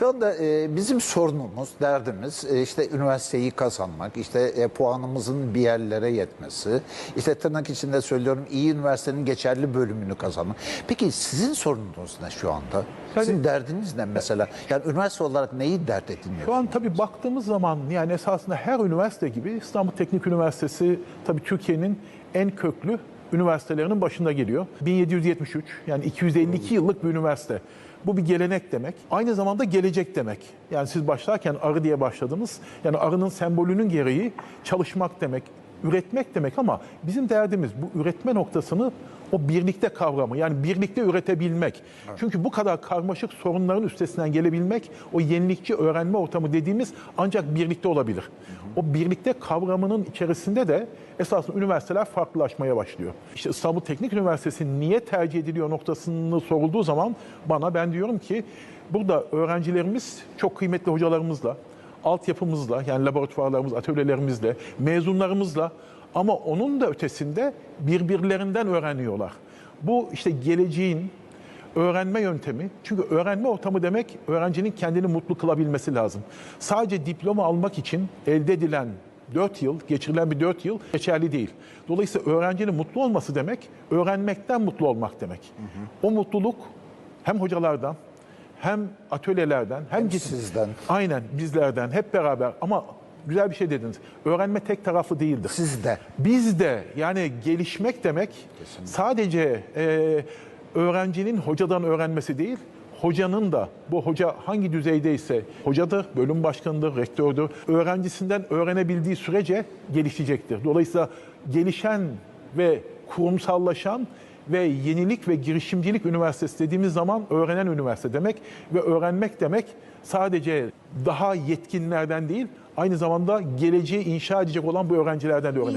Şu anda e, bizim sorunumuz, derdimiz e, işte üniversiteyi kazanmak, işte e, puanımızın bir yerlere yetmesi, işte tırnak içinde söylüyorum iyi üniversitenin geçerli bölümünü kazanmak. Peki sizin sorununuz ne şu anda? Sizin derdiniz ne mesela? Yani üniversite olarak neyi dert ediniyorsunuz? Şu an tabii baktığımız zaman yani esasında her üniversite gibi İstanbul Teknik Üniversitesi tabii Türkiye'nin en köklü üniversitelerinin başında geliyor. 1773 yani 252 yıllık bir üniversite. Bu bir gelenek demek. Aynı zamanda gelecek demek. Yani siz başlarken arı diye başladınız. Yani arının sembolünün gereği çalışmak demek, üretmek demek ama bizim derdimiz bu üretme noktasını o birlikte kavramı yani birlikte üretebilmek. Çünkü bu kadar karmaşık sorunların üstesinden gelebilmek o yenilikçi öğrenme ortamı dediğimiz ancak birlikte olabilir. O birlikte kavramının içerisinde de esasında üniversiteler farklılaşmaya başlıyor. İşte İstanbul Teknik Üniversitesi niye tercih ediliyor noktasını sorulduğu zaman bana ben diyorum ki burada öğrencilerimiz çok kıymetli hocalarımızla altyapımızla yani laboratuvarlarımız, atölyelerimizle, mezunlarımızla ama onun da ötesinde birbirlerinden öğreniyorlar. Bu işte geleceğin öğrenme yöntemi. Çünkü öğrenme ortamı demek öğrencinin kendini mutlu kılabilmesi lazım. Sadece diploma almak için elde edilen 4 yıl, geçirilen bir 4 yıl geçerli değil. Dolayısıyla öğrencinin mutlu olması demek, öğrenmekten mutlu olmak demek. O mutluluk hem hocalardan, hem atölyelerden, hem, git- sizden. Aynen bizlerden hep beraber ama güzel bir şey dediniz. Öğrenme tek taraflı değildir. Sizde. Biz de yani gelişmek demek sadece e, öğrencinin hocadan öğrenmesi değil, hocanın da bu hoca hangi düzeydeyse hocadır, bölüm başkanıdır, rektördür, öğrencisinden öğrenebildiği sürece gelişecektir. Dolayısıyla gelişen ve kurumsallaşan ve yenilik ve girişimcilik üniversitesi dediğimiz zaman öğrenen üniversite demek ve öğrenmek demek sadece daha yetkinlerden değil aynı zamanda geleceği inşa edecek olan bu öğrencilerden de öğrenebilmek.